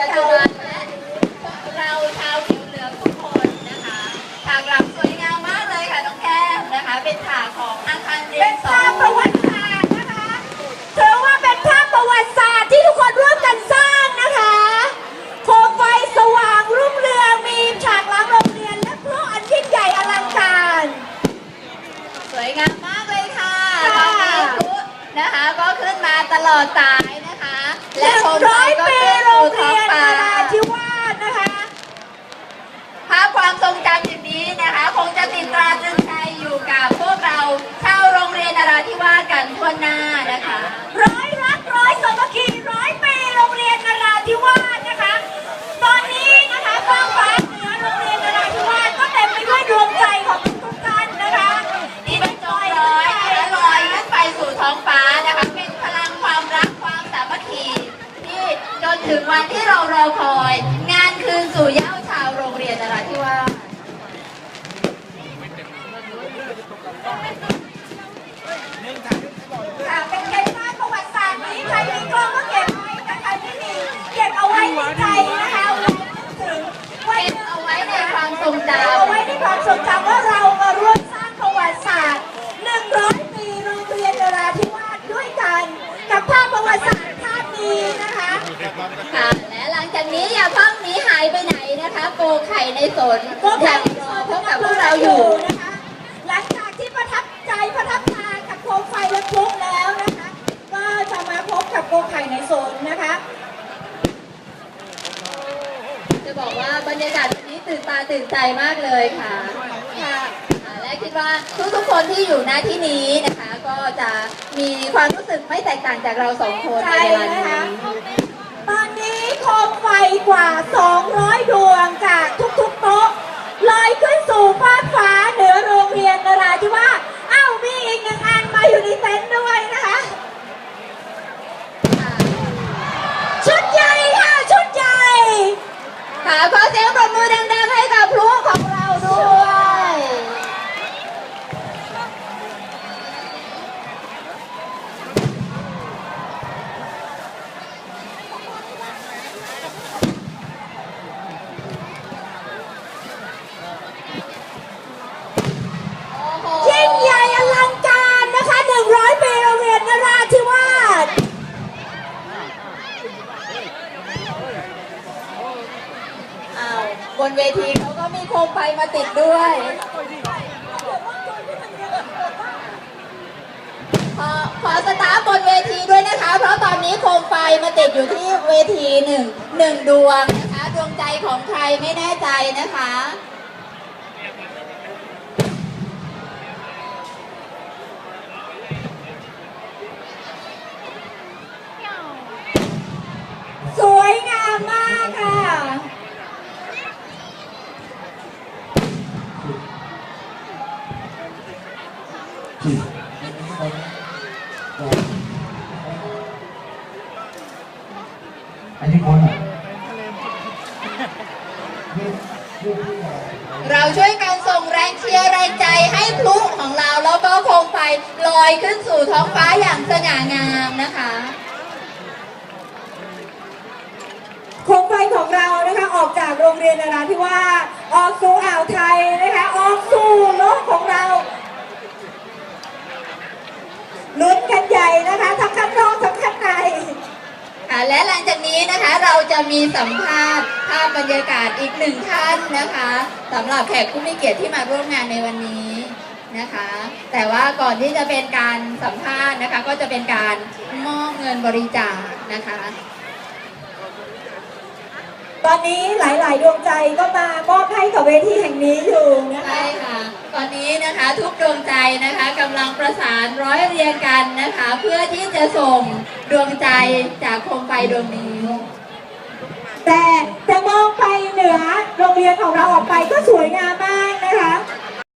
จะเจริและเราชาวผิวเหลืองทุกคนนะคะถากหลังสวยงามมากเลยค่ะน้องแก้มนะคะ เป็นถากของอาคารเรียนสอง ความทรงจำว่าเรามาร่วมสร้างประวัติศาสตร์ 100 ปีโรงเรียนนราธิวาสด้วยกัน กับภาพประวัติศาสตร์ภาพนี้นะคะำค่ะและหลังจากนี้อย่าเพิ่งหนีหายไปไหนนะคะโกไข่ในสนก็ยัยังงรอพบกับพวกเราอยู่นะคะ หลังจากที่ประทับใจประทับตากับโคมไฟและพลุแล้วนะคะ ก็จะมาพบกับโกไข่ในโซนนะคะ จะบอกว่าบรรยากาศวันนี้ตื่นตาตื่นใจมากเลยค่ะค่ะและคิดว่าทุกๆคนที่อยู่หน้าที่นี้นะคะ ก็จะมีความรู้สึกไม่แตกต่างจากเราสองคนใช่ในวันนะนี้คะตอนนี้โคมไฟกว่า 200 ดวงจากทุกๆโต๊ะลอยขึ้นสู่ฟาฟ้า มีโคมไฟมาติดด้วยขอขอสตาร์บนเวทีด้วยนะคะ เพราะตอนนี้โคมไฟมาติดอยู่ที่เวทีหนึ่งหนึ่งดวงนะคะ ดวงใจของใครไม่แน่ใจนะคะ สวยงามมากค่ะ อันนี้คนอะเราช่วยกันส่งแรงเชียร์แรงใจให้พลุของเราแล้วก็โคมไฟลอยขึ้นสู่ท้องฟ้าอย่างสง่างามนะคะโคมไฟของเรานะคะออกจากโรงเรียนนราธิวาสออกสู่อ่าวไทยนะคะออกสู่โลกของเราลุ้นกันใหญ่นะคะทั้งข้างนอกทั้งข้างใน ค่ะ และหลังจากนี้นะคะเราจะมีสัมภาษณ์ภาพบรรยากาศอีกหนึ่งท่านนะคะสำหรับแขกผู้มีเกียรติที่มาร่วมงานในวันนี้นะคะ แต่ว่าก่อนที่จะเป็นการสัมภาษณ์นะคะ ก็จะเป็นการมอบเงินบริจาคนะคะ ตอนนี้หลาย ๆ ดวงใจก็มามอบให้กับเวทีแห่งนี้อยู่นะคะใช่ค่ะ ตอนนี้นะคะทุกดวงใจนะคะกำลังประสานร้อยเรียงกันนะคะ เพื่อที่จะส่งดวงใจจากโคมไฟดวงนี้ แต่แต่มองไปเหนือโรงเรียนของเราออกไปก็สวยงามมากนะคะ